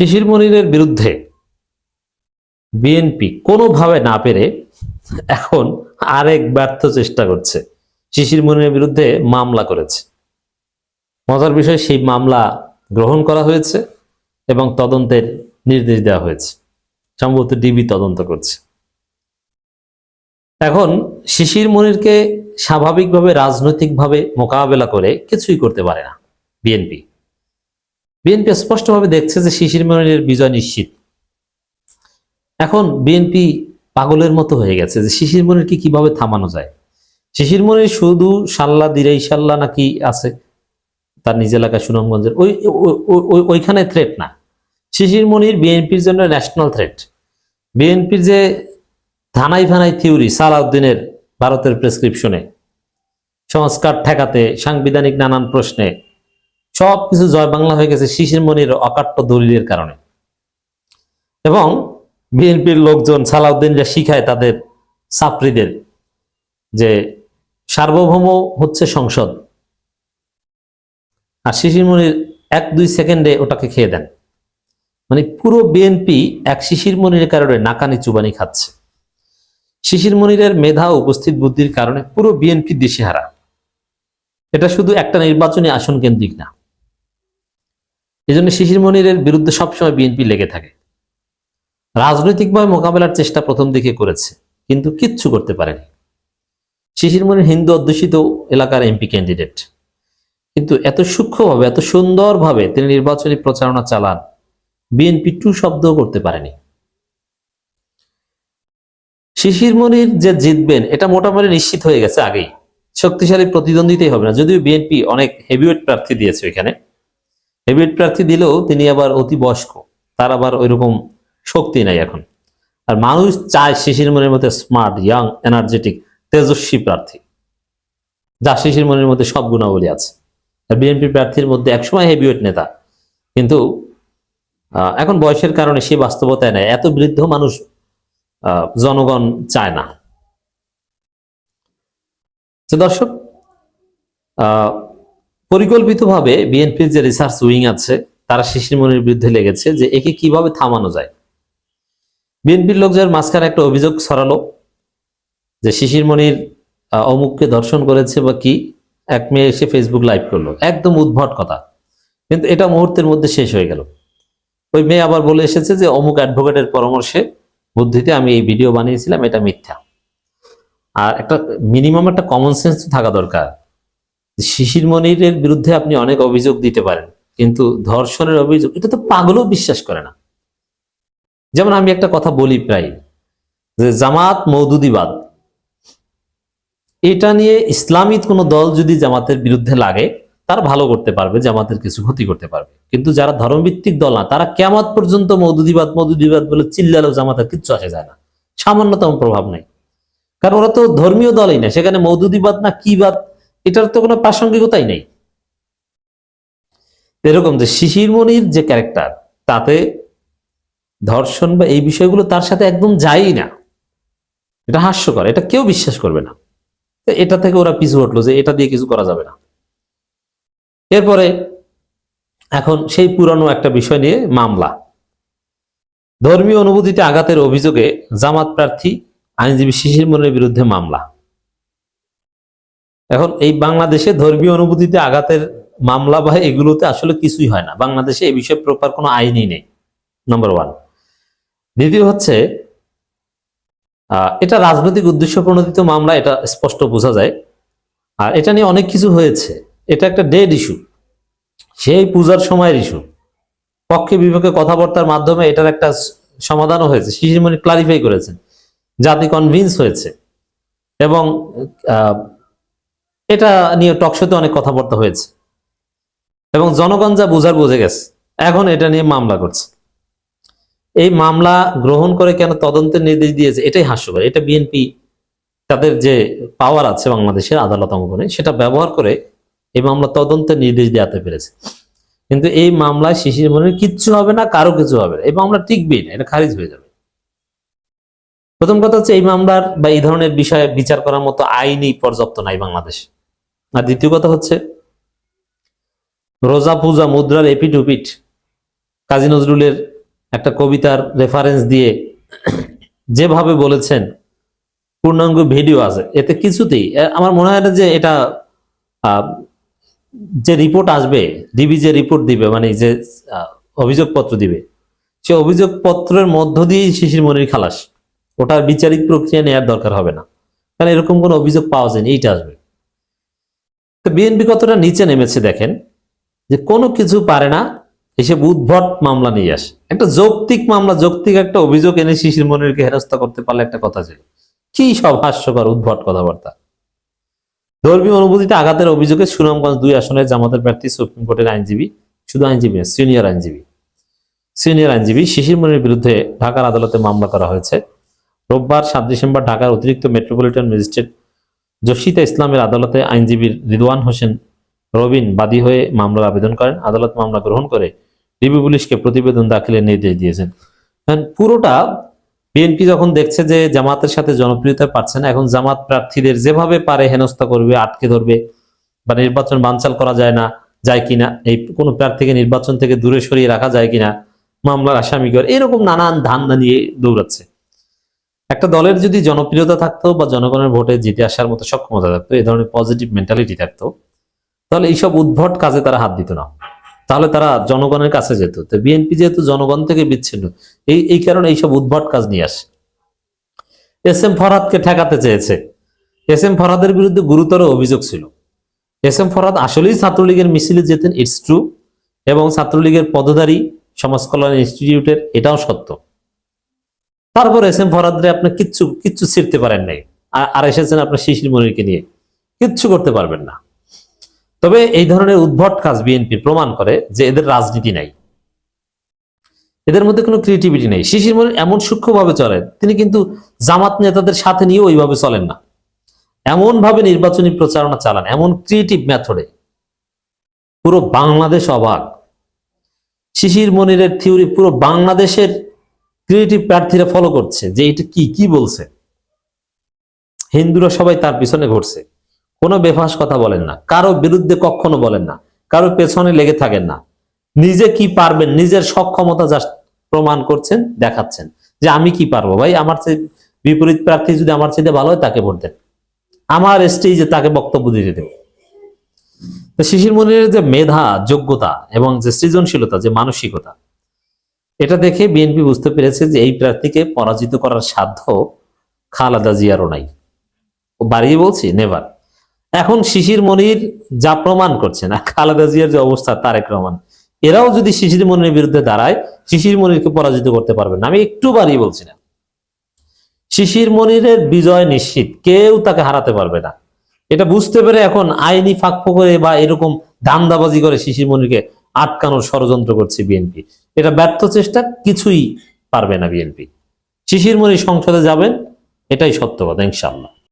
শিশির মনিরের বিরুদ্ধে বিএনপি কোনোভাবে না পেরে এখন আরেক ব্যর্থ চেষ্টা করছে। শিশির মনিরের বিরুদ্ধে মামলা করেছে। মজার বিষয়, সেই মামলা গ্রহণ করা হয়েছে এবং তদন্তের নির্দেশ দেওয়া হয়েছে। সম্ভবত ডিবি তদন্ত করছে। এখন শিশির মনিরকে স্বাভাবিকভাবে, রাজনৈতিকভাবে মোকাবেলা করে কিছুই করতে পারে না বিএনপি। বিএনপি স্পষ্টভাবে দেখছে যে শিশির মনিরের বিজয় নিশ্চিত। এখন বিএনপি পাগলের মতো হয়ে গেছে যে শিশির মনিরকে কীভাবে থামানো যায়? শিশির মনির শুধু সাল্লা দিরেই সাল্লা নাকি আছে? তার নিজ এলাকা সুনামগঞ্জের ওই, ওই- ওই- ওই- ওইখানে থ্রেট না। শিশির মনির বিএনপির জন্য ন্যাশনাল থ্রেট বিএনপির যে ধানাই ফানাই থিওরি সালাউদ্দিনের ভারতের প্রেসক্রিপশনে সংস্কার ঠেকাতে, সাংবিধানিক নানান প্রশ্নে সব কিছু জয় বাংলা হয়ে গেছে শিশির মনির অকাট্য দলিলের কারণে। এবং বিএনপির লোকজন সালাউদ্দিনরা শিখায় তাদের ছাত্রীদের যে সার্বভৌম হচ্ছে সংসদ। আর শিশির মনির এক দুই সেকেন্ডে ওটাকে খেয়ে দেন। মানে পুরো বিএনপি এক শিশির মনিরের কারণে নাকানি চুবানি খাচ্ছে। শিশির মনিরের মেধা, উপস্থিত বুদ্ধির কারণে পুরো বিএনপি দিশেহারা। এটা শুধু একটা নির্বাচনী আসন কেন্দ্রিক না এই জন্য শিশির মনিরের বিরুদ্ধে সবসময় বিএনপি লেগে থাকে। রাজনৈতিকভাবে মোকাবেলার চেষ্টা প্রথম দিকে করেছে, কিন্তু কিচ্ছু করতে পারেনি। শিশির মনির হিন্দু অধ্যুষিত এলাকার এমপি ক্যান্ডিডেট। কিন্তু এত সূক্ষ্মভাবে, এত সুন্দরভাবে তিনি নির্বাচনী প্রচারণা চালান, বিএনপি টু শব্দও করতে পারেনি। শিশির মনির যে জিতবেন, এটা মোটামুটি নিশ্চিত হয়ে গেছে আগেই। শক্তিশালী প্রতিদ্বন্দ্বিতাই হবে না, যদিও বিএনপি অনেক হেভিওয়েট প্রার্থী দিয়েছে এখানে হেভিওয়েট প্রার্থী দিলেও তিনি আবার অতি বয়স্ক। তার আবার ওইরকম শক্তি নাই এখন। আর মানুষ চায় শিশির মনের মধ্যে স্মার্ট, ইয়াং, এনার্জেটিক, তেজস্বী প্রার্থী। যা শিশির মনের মধ্যে সব গুণাবলী আছে। আর বিএনপি প্রার্থীর মধ্যে একসময় হেভিওয়েট নেতা। কিন্তু এখন বয়সের কারণে সে বাস্তবতায় নেয়। এত বৃদ্ধ মানুষ জনগণ চায় না। দর্শক পরিকল্পিতভাবে বিএনপির যে রিসার্চ উইং আছে তারা শিশির মনির বিরুদ্ধে লেগেছে যে একে কীভাবে থামানো যায়। বিএনপির লোকজন মাঝখানে একটা অভিযোগ ছড়ালো যে শিশির মনির আহ, অমুককে ধর্ষণ করেছে বা কি এক মেয়ে এসে ফেসবুক লাইভ করল। একদম উদ্ভট কথা। কিন্তু এটা মুহূর্তের মধ্যে শেষ হয়ে গেল। ওই মেয়ে আবার বলে এসেছে যে অমুক অ্যাডভোকেটের পরামর্শে বুদ্ধিতে আমি এই ভিডিও বানিয়েছিলাম এটা মিথ্যা। আর একটা মিনিমাম একটা কমন সেন্স থাকা দরকার। শিশির মনিরের বিরুদ্ধে আপনি অনেক অভিযোগ দিতে পারেন, কিন্তু ধর্ষণের অভিযোগ, এটা তো পাগলও বিশ্বাস করে না। যেমন আমি একটা কথা বলি প্রায়, যে জামাত মৌদুদিবাদ এটা নিয়ে ইসলামিক কোনো দল যদি জামাতের বিরুদ্ধে লাগে, তারা ভালো করতে পারবে, জামাতের কিছু ক্ষতি করতে পারবে। কিন্তু যারা ধর্মভিত্তিক দল না, তারা কেমত পর্যন্ত মৌদুদিবাদ মৌদুদিবাদ বলে চিল্লালেও জামাতের কিচ্ছু আসে যায় না। সামান্যতম প্রভাব নেই। কারণ ওরা তো ধর্মীয় দলই না, সেখানে মৌদুদিবাদ না কি বাদ এটার তো কোনো প্রাসঙ্গিকতাই নেই। এরকম যে শিশির মনির যে ক্যারেক্টার তাতে ধর্ষণ বা এই বিষয়গুলো তার সাথে একদম যায়ই না। এটা হাস্যকর, এটা কেউ বিশ্বাস করবে না। এটা থেকে ওরা পিছু হটলো যে এটা দিয়ে কিছু করা যাবে না। এরপরে এখন সেই পুরানো একটা বিষয় নিয়ে মামলা। ধর্মীয় অনুভূতিতে আঘাতের অভিযোগে জামাত প্রার্থী আইনজীবী শিশির মনের বিরুদ্ধে মামলা। এখন এই বাংলাদেশে ধর্মীয় অনুভূতিতে আঘাতের মামলা বা এগুলোতে আসলে কিছুই হয় না। বাংলাদেশে এই বিষয়ে প্রপার কোনো আইনই নেই। নম্বর ওয়ান দ্বিতীয় হচ্ছে এটা রাজনৈতিক উদ্দেশ্য প্রণোদিত মামলা, এটা স্পষ্ট বোঝা যায়। আর এটা নিয়ে অনেক কিছু হয়েছে। এটা একটা ডেড ইস্যু সেই পূজার সময়ের ইস্যু পক্ষে বিপক্ষে কথাবার্তার মাধ্যমে এটার একটা সমাধানও হয়েছে। শিশিরমণি ক্লারিফাই করেছেন। জাতি কনভিন্স হয়েছে। এবং এটা নিয়ে টকশোতে অনেক কথাবার্তা হয়েছে। এবং জনগণ যা বোঝার বুঝে গেছে। এখন এটা নিয়ে মামলা করছে। এই মামলা গ্রহণ করে কেন তদন্তের নির্দেশ দিয়েছে, এটাই হাস্যকর। এটা বিএনপি তাদের যে পাওয়ার আছে বাংলাদেশের আদালত অঙ্গনে, সেটা ব্যবহার করে এই মামলা তদন্তের নির্দেশ দেওয়াতে পেরেছে। কিন্তু এই মামলায় শিশির মনের কিচ্ছু হবে না, কারও কিছু হবে না। এই মামলা টিকবেই না, এটা খারিজ হয়ে যাবে। প্রথম কথা হচ্ছে, এই মামলার বা এই ধরনের বিষয়ে বিচার করার মতো আইনই পর্যাপ্ত নাই বাংলাদেশে। আর দ্বিতীয় কথা হচ্ছে, রোজা, পূজা, মুদ্রার এপিট কাজী নজরুলের একটা কবিতার রেফারেন্স দিয়ে যেভাবে বলেছেন, পূর্ণাঙ্গ ভিডিও আছে। এতে কিছুতেই আমার মনে হয় না যে এটা যে রিপোর্ট আসবে ডিবি যে রিপোর্ট দিবে মানে যে অভিযোগপত্র দিবে, সে অভিযোগপত্রের মধ্য দিয়েই শিশির মনির খালাস। ওটার বিচারিক প্রক্রিয়া নেওয়ার দরকার হবে না। কারণ এরকম কোনো অভিযোগ পাওয়া যায়নি, এইটা আসবে। তো বিএনপি কতটা নিচে নেমেছে দেখেন, যে কোনো কিছু পারে না, এসে উদ্ভট মামলা নিয়ে আসে। একটা যৌক্তিক মামলা, যৌক্তিক একটা অভিযোগ এনে শিশির মনিরকে হেরস্তা করতে পারলে একটা কথা ছিল। কি সব হাস্যকর উদ্ভট কথাবার্তা। ধর্মীয় অনুভূতিতে আঘাতের অভিযোগে সুনামগঞ্জ দুই আসনের জামাতের প্রার্থী, সুপ্রিম কোর্টের আইনজীবী, শুধু আইনজীবী সিনিয়র আইনজীবী। সিনিয়র আইনজীবী শিশির মনির বিরুদ্ধে ঢাকার আদালতে মামলা করা হয়েছে। রোববার সাত ডিসেম্বর ঢাকার অতিরিক্ত মেট্রোপলিটন ম্যাজিস্ট্রেট জসিতা ইসলামের আদালতে আইনজীবী রিদওয়ান হোসেন রবিন বাদী হয়ে মামলার আবেদন করেন। আদালত মামলা গ্রহণ করে ডিবি পুলিশকে প্রতিবেদন দাখিলের নির্দেশ দিয়েছেন। পুরোটা বিএনপি যখন দেখছে যে জামাতের সাথে জনপ্রিয়তা পাচ্ছে না, এখন জামাত প্রার্থীদের যেভাবে পারে হেনস্থা করবে, আটকে ধরবে বা নির্বাচন বানচাল করা যায় না, যায় কিনা, এই কোনো প্রার্থীকে নির্বাচন থেকে দূরে সরিয়ে রাখা যায় কিনা, মামলার আসামি করে এরকম নানান ধান্দা নিয়ে দৌড়াচ্ছে। একটা দলের যদি জনপ্রিয়তা থাকতো বা জনগণের ভোটে জিতে আসার মতো সক্ষমতা থাকতো, এই ধরনের পজিটিভ মেন্টালিটি থাকতো, তাহলে এইসব উদ্ভট কাজে তারা হাত দিত না। তাহলে তারা জনগণের কাছে যেত। তো বিএনপি যেহেতু জনগণ থেকে বিচ্ছিন্ন, এই এই কারণে এইসব উদ্ভট কাজ নিয়ে আসে। এস এম ফরহাদকে ঠেকাতে চেয়েছে। এস এম ফরহাদের বিরুদ্ধে গুরুতর অভিযোগ ছিল। এস এম ফরহাদ আসলেই ছাত্রলীগের মিছিলে যেতেন ইটস ট্রু এবং ছাত্রলীগের পদধারী সমাজ কল্যাণ ইনস্টিটিউটের এটাও সত্য। তারপর এস এম ফরহাদরে আপনি কিচ্ছু কিচ্ছু ছিঁড়তে পারেন নাই। আর- এসেছেন আপনার শিশির মনিরকে নিয়ে। কিচ্ছু করতে পারবেন না। তবে এই ধরনের উদ্ভট কাজ বিএনপি প্রমাণ করে যে এদের রাজনীতি নাই। এদের মধ্যে কোনো ক্রিয়েটিভিটি নেই। শিশির মনির এমন সূক্ষ্মভাবে চলেন, তিনি কিন্তু জামাত নেতাদের সাথে নিয়েও ওইভাবে চলেন না। এমন ভাবে নির্বাচনী প্রচারণা চালান, এমন ক্রিয়েটিভ মেথডে পুরো বাংলাদেশ অবাক। শিশির মনিরের থিওরি পুরো বাংলাদেশের ক্রিয়েটিভ প্রার্থীরা ফলো করছে যে এটা কি কি বলছে? হিন্দুরা সবাই তার পিছনে ঘুরছে। কোনো বেফাস কথা বলেন না। কারও বিরুদ্ধে কখনো বলেন না। কারও পেছনে লেগে থাকেন না। নিজে কি পারবেন? নিজের সক্ষমতা যা প্রমাণ করছেন, দেখাচ্ছেন যে আমি কি পারব। ভাই, আমার বিপরীত প্রার্থী যদি আমার চেয়ে ভালো হয়, তাকে ভোট দেন। আমার স্টেজে তাকে বক্তব্য দিতে দেব। শিশির মনিরের যে মেধা, যোগ্যতা এবং যে সৃজনশীলতা, যে মানসিকতা এটা দেখে বিএনপি বুঝতে পেরেছে যে এই প্রার্থীকে পরাজিত করার সাধ্য খালাদা জিয়ারও নাই। বাড়িয়ে বলছি নেভার এখন শিশির মনির যা প্রমাণ করছে না, খালেদা জিয়ার যে অবস্থা, তারেক রহমান, এরাও যদি শিশির মনির বিরুদ্ধে দাঁড়ায়, শিশির মনিরকে পরাজিত করতে পারবে না। আমি একটু বাড়িয়ে বলছি না। শিশির মনিরের বিজয় নিশ্চিত, কেউ তাকে হারাতে পারবে না। এটা বুঝতে পেরে এখন আইনি ফাঁক করে বা এরকম দান্দাবাজি করে শিশির মনিরকে আটকানোর ষড়যন্ত্র করছে বিএনপি এটা ব্যর্থ চেষ্টা, কিছুই পারবে না বিএনপি। শিশির মুড়ি সংসদে যাবেন, এটাই সত্য কথা ইনশাল্লাহ